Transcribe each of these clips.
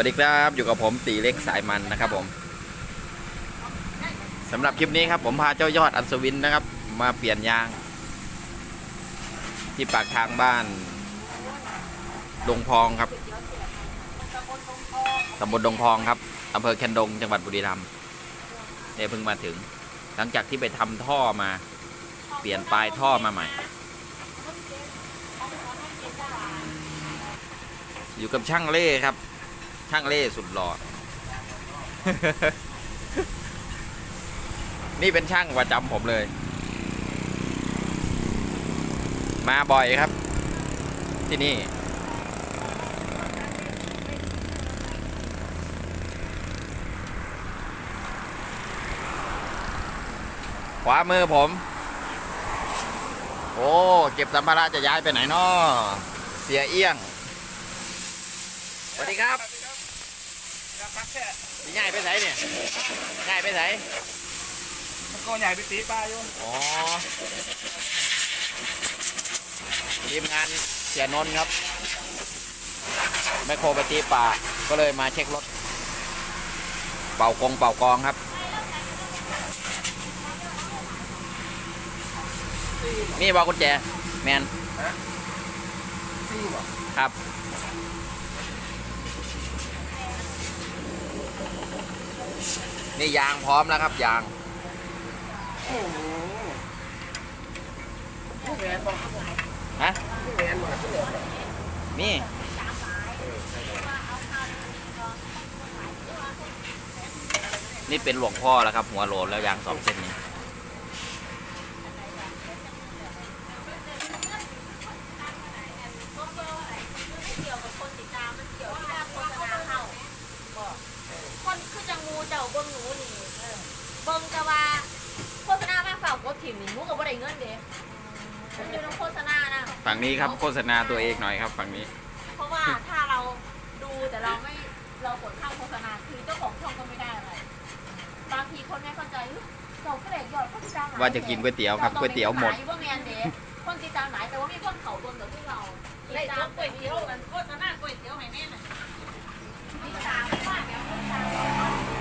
วัสดีครับอยู่กับผมตีเล็กสายมันนะครับผมสำหรับคลิปนี้ครับผมพาเจ้ายอดอัศวินนะครับ มาเปลี่ยนยาง ที่ปากทางบ้านดงพองครับตำบลดงพองครับอำเภอแคนดงจังหวัดบุรีรัมย์เนี่ยเพิ่งมาถึง หลังจากที่ไปทำท่อมา เปลี่ยนปลายท่อมาใหม่ อยู่กับช่างเล่ครับ ช่างเล่สุดหล่อ นี่เป็นช่างประจำผมเลย มาบ่อยครับ ที่นี่ ขวามือผม โอ้ เก็บสัมภาระจะย้ายไปไหนนาะเสียเอี้ยงสวัสดีครับ พี่ง่ายไปไหนเนี่ยง่ายไปไหนตะโกนใหญ่ไปตีปลาอยู่อ๋อทีมงานเสียนนท์ครับแมคโครไปตีป่าก็เลยมาเช็ครถ เป่ากงเป่ากองครับ นี่บอกกุญแจ แมนซี่บ่ครับ นี่ยางพร้อมแล้วครับยางโอ้โหผู้แมนบอกฮะแมนบอกผู้แมนบอกนี่นี่เป็นหลวงพ่อแล้วครับ หัวโหลนแล้วยางสองเส้นนี้ เกี่ยวกับคนติดตามมันเกี่ยวที่ว่าโฆษณาเข้าบอกคนคือจังงูเจ้าเบิ้งหนูนี่เออเบิ้งแต่ว่าโฆษณามาฝากกด ถิ่มนี่หนูก็บ่ได้เงินเด้มันอยู่ในโฆษณานะฝั่งนี้ครับโฆษณาตัวเองหน่อยครับ ฝั่งนี้ เพราะว่าถ้าเราดูแต่เราไม่เรากดข้ามโฆษณาคือเจ้าของช่องก็ไม่ได้อะไรบางทีคนไม่เข้าใจเฮ้ยเราก็เลยยอดคนติดตามหลยว่าจะกินก๋วยเตี๋ยวครับก๋วยเตี๋ยวหมดว่าแมนเด้คนติดตามหลายแต่ว่ามีคนเขาตนกับที่เราได้จบก๋วยเตี๋ยวมันโฆษณาก๋วยเตี๋ยวให้แม่น่ะติดตามว่าเดี๋ยวคนตาม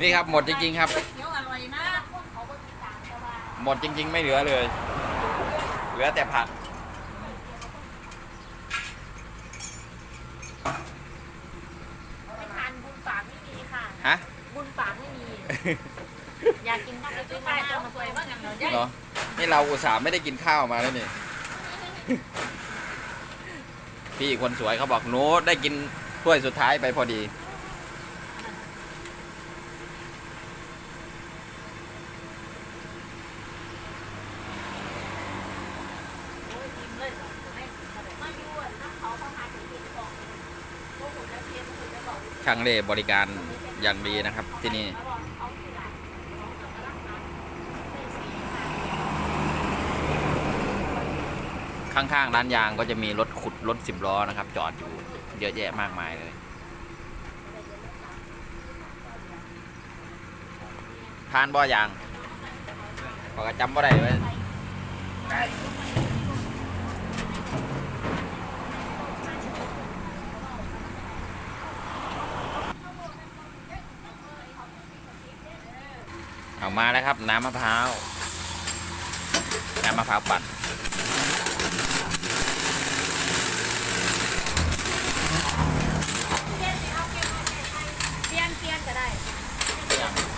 นี่ครับหมดจริงๆครับ มดจริง ๆ ไม่เหลือเลย เหลือแต่ผัก ไม่ทานบุญปากไม่มีค่ะ ฮะ บุญปากไม่มี อยากกินต้องไปซื้ซื้ออมาไปม่าต้องมาสสววยยบ้างอย่างเราใหญ่เหรอ นี่เราอุตส่าห์ไม่ได้กินข้าวมาแล้วนี่ พี่คนสวยเขาบอกหนูได้กินถ้วยสุดท้ายไปพอดี มาอยู่อะน้ำเขาเขาพาถึงที่บอกพวกผมจะเพียรพวกผมจะบอก ช่างเล่บริการอย่างดีนะครับที่นี่ข้างๆร้านยางก็จะมีรถขุดรถสิบล้อนะครับ จอดอยู่เยอะแยะมากมายเลย ทานบ่อยางพอกจำบ่ได้ไว้เอา มาแล้วครับ น้ำมะพร้าว น้ำมะพร้าวปั่น เปลี่ยนเปลี่ยนก็ได้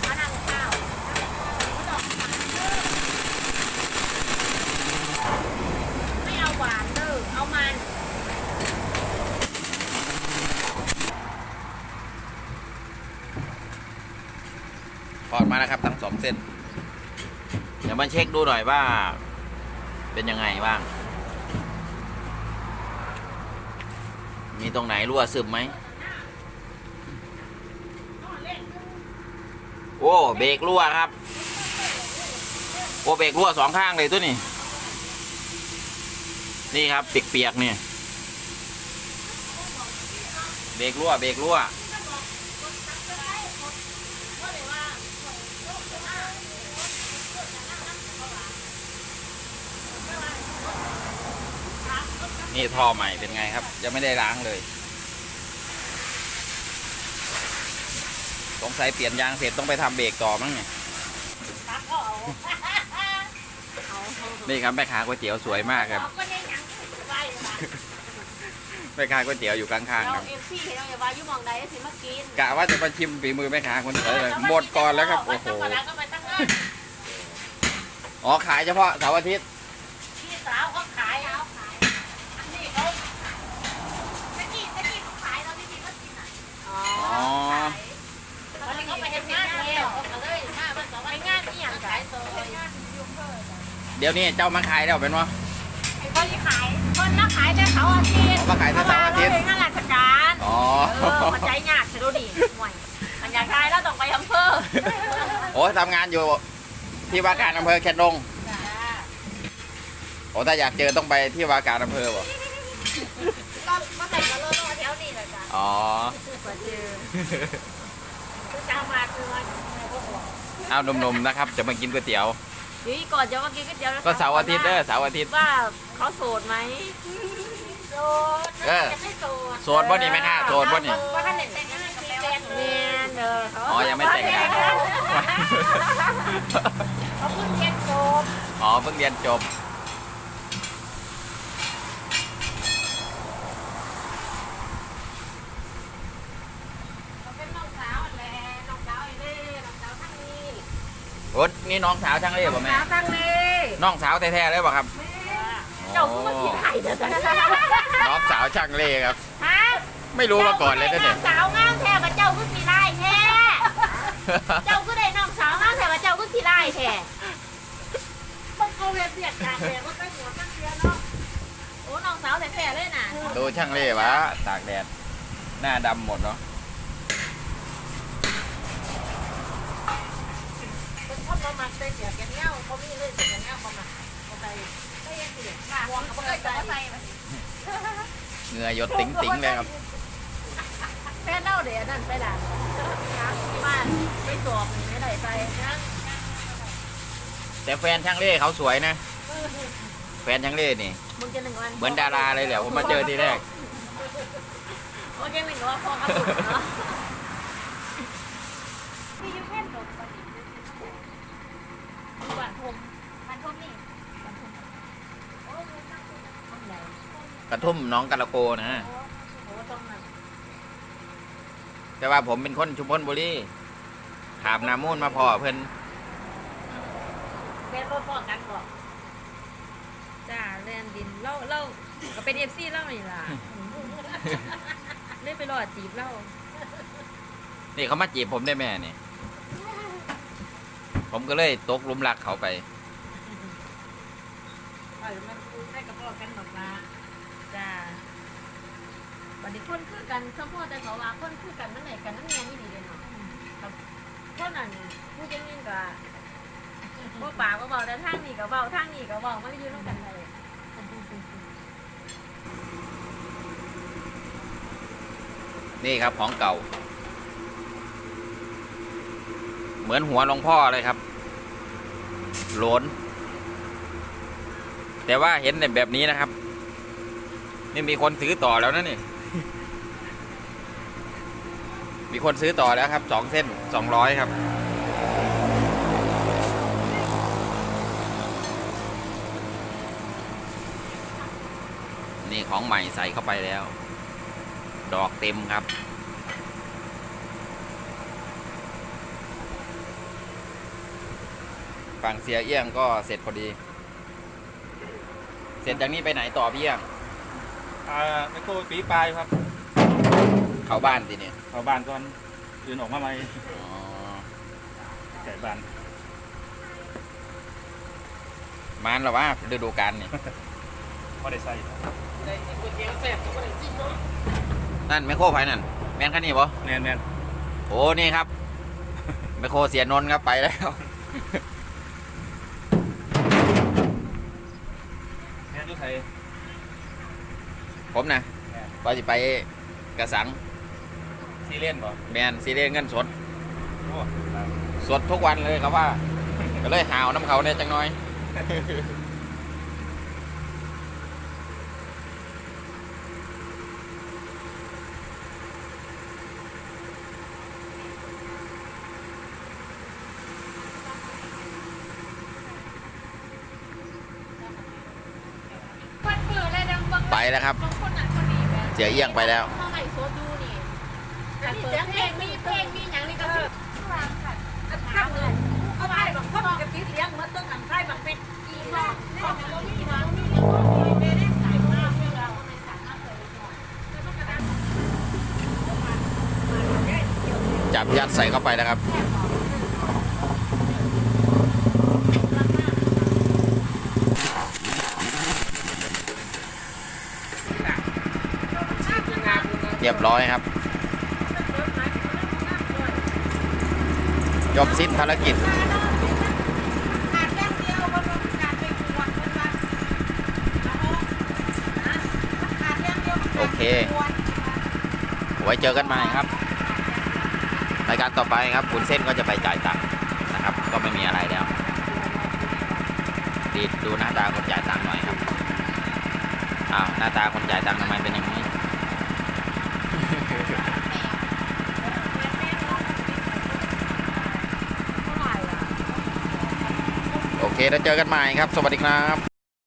เอาน้ำข้าวไม่เอาหวานเด้อเอามัน ถ อดมาแล้วครับทั้งสองเส้น เดี๋ยวมาเช็คดูหน่อยว่า เป็นยังไงบ้าง มีตรงไหนรั่วซึมไหม โอ้เบรกรั่วครับ โอ้เบรกรั่วสองข้างเลยตัวนี้ นี่ครับเปียกๆเนี่ยเบรกรั่วเบรกรั่ว นี่ท่อใหม่เป็นไงครับ ยังไม่ได้ล้างเลย สงสัยเปลี่ยนยางเสร็จต้องไปทำเบรกต่อมั้งเนี่ยตักก็เอาเอานี่ครับแม่ค้าก๋วยเตี๋ยวสวยมากครับเอาก็ได้หยังไปละแม่ค้าก๋วยเตี๋ยวอยู่ข้างๆคเรารับเอฟซีเห็นเราอย่าว่าอยู่หมองใดสิมากินกะว่าจะมาชิมฝีมือแม่ค้าคนสวยเลยหมดก่อนแล้วครับโอ้โหวันก็ไปตั้งเงินอ๋อขายเฉพาะเสาร์อาทิตย์ พี่สาวเขาขายเอาขายอันนี้เขา ตะกี้ตะกี้เขาขายเราไม่มีมากินอะอ๋อ อ๋อ วันนี้เขาไปเฮ็ดงานแล้วเขาก็เลยมาวันสองวันงานนี่อย่างขายซอยเดี๋ยวนี้เจ้ามาขายแล้วเป็นวะไอ้คนที่ขายคนนักขายแต่เขาอาทิตย์เขามาขายแต่เสาร์อาทิตย์เพระว่เรเป็นงานราชการอ๋อเออมันใจยากจะดูดิห่วยมันอยากขายแล้วต้องไปอำเภอโอ้ทำงานอยู่ที่ว่าการอำเภอแคนดงโอ้ถ้าอยากเจอต้องไปที่ว่าการอำเภอบ่ ก็มาใส่กระโหลกแถวนี้แหละจ้ะ อ๋อกว่าเจอคือจะเอามาคือว่าเอาหนุ่มๆนะครับ จะมากินก๋วยเตี๋ยวเดี๋ยวก่อนจะมากินก๋วยเตี๋ยวแล้วก็เสาร์อาทิตย์เด้อเสาร์อาทิตย์ว่าเขาโสดไหมโสดเออจะไม่โสดโสดบ่นี่แม่ค้าโสดบ่นี่ว่าท่านเด็กแต่งงานกับแฟนเนียนเด้อเขาอ๋อยังไม่แต่งงานเขาเพิ่งเรียนจบอ๋อเพิ่งเรียนจบ เขาเป็นน้องสาวแหละน้องสาวไอ้เล่น้องสาวทั้งนี้ โอ้นี่น้องสาวช่างเล่ป่ะแม่สาวตั้งนี้น้องสาวแท้ๆเลยป่ะครับเจ้าก็มากินไข่เด้อจ้ะน้องสาวช่างเล่ครับ ฮะไม่รู้มาก่อนเลยนะเนี่ยสาวงามแท้กับเจ้าก็สีไล่แท้เจ้าก็ได้น้องสาวงามแท้กับเจ้าก็สีไล่แท้มันเขาเรียนเรียกการแต่ว่าเป็นหัวตั้งเรียนเนาะโอ้น้องสาวแท้ๆเลยน่ะ ดูช่างเล่วะตากแดด หน้าดำหมดเนาะ เป็นคนมามันเป็นเสียแกนเงี้ยวเขามีเลยเสียแกนเงี้ยวมามันเขาไปก็ยังเสียค่ะวงเขาก็เลยใจเหงื่อหยดติ๋งๆเลยครับแฟนเล่าเดี๋ยวนั่นไปล่ะที่บ้านไปสอบนี่ไม่ได้ไปนะแต่แฟนช่างเล่เขาสวยนะ แฟนช่างเล่นี่มึงจะหนึ่งวันเหมือนดาราเลยแหละผมมาเจอทีแรกโอเคหนึ่งวันพอกระสุนเนาะ ที่ยูเพ่นจบปฏิ หวานพม มันทมนี่ ห้องใหญ่ กระทุ่มน้องกะละโกนะ โอ้ต้องนั่นแต่ว่าผมเป็นคนชุมพลบุรีขามนามูนมาพอเพิ่นเป็นรถป้องกันบอกจ้าเล่นดินเล่าเล่าก็เป็นเอฟซีเล่านี่ล่ะเล่นไปรอดจีบเล่านี่เขามาจีบผมได้แม่นี่ผมก็เลยตกหลุมรักเขาไปเออมันคุยได้กับพ่อกันหรอกนะจ้าบั ดนี้คนคือกันสมพ่อแต่เขาว่าคนคือกันมันไหนกันนั่นแน่นี่ดีเลยเนาะคนนั้นผู้จะยินก็บ่ปากก็เบาแต่ทางนี้ก็เบาทางนี้ก็เบามันอยู่ร่วมกันเลยนี่ครับของเก่า เหมือนหัวหลวงพ่อเลยครับโหลน แต่ว่าเห็นในแบบนี้นะครับ นี่มีคนซื้อต่อแล้วนะนี่ มีคนซื้อต่อแล้วครับสองเส้นสองร้อยครับ นี่ของใหม่ใส่เข้าไปแล้ว ดอกเต็มครับฝั่งเสียเอี้ยงก็เสร็จพอดี เสร็จจากนี้ไปไหนต่อพี่เอี้ยง อ่าไมโครปีปลายครับเข้าบ้านสิเนี่ยเอาบ้านก่อนยืนออกมาใหม่อ๋อไก่บ้านมานเหรอวะฤดูกาลนี่ พอได้ใส่นั่นแมคโครไฟนั่น แมนคันนี้ปะแน่นแน่นโอ้นี่ครับ แมคโครเสียนนท์ครับไปแล้วแน่นทุกไทย ผมนะว่าจะไปกระสังซีเรียนบ่แมนซีเรียนเงินสดสดทุกวันเลยครับว่า ก็เลยหาวน้ำเขาเนี่ยจังน้อย ไปแล้วครับ เสียเอียงไปแล้วเข้าใหม่โซดูนี่แต่เปิดเพลงมีเพลงมีหยังนี่ก็คือข้างเลยเขาไพ่บางคนกระติดเลี้ยงมันต้องอันไพ่บางเป็นอีหลอกของเรามีวางมีเรื่องมีเรื่องสายมาเรื่อเราไม่สามารถเคยจับยัดใส่เข้าไปนะครับ เรียบร้อยครับ จบสิ้นภารกิจ โอเค ไว้เจอกันใหม่ครับ รายการต่อไปครับคุณเส้นก็จะไปจ่ายตังค์นะครับ ก็ไม่มีอะไรแล้วดีดูหน้าตาคนจ่ายตังค์หน่อยครับอ้าวหน้าตาคนจ่ายตังค์ทำไมเป็นอย่างนี้ โอ เคแล้วเจอกันใหม่ครับ สวัสดีครับ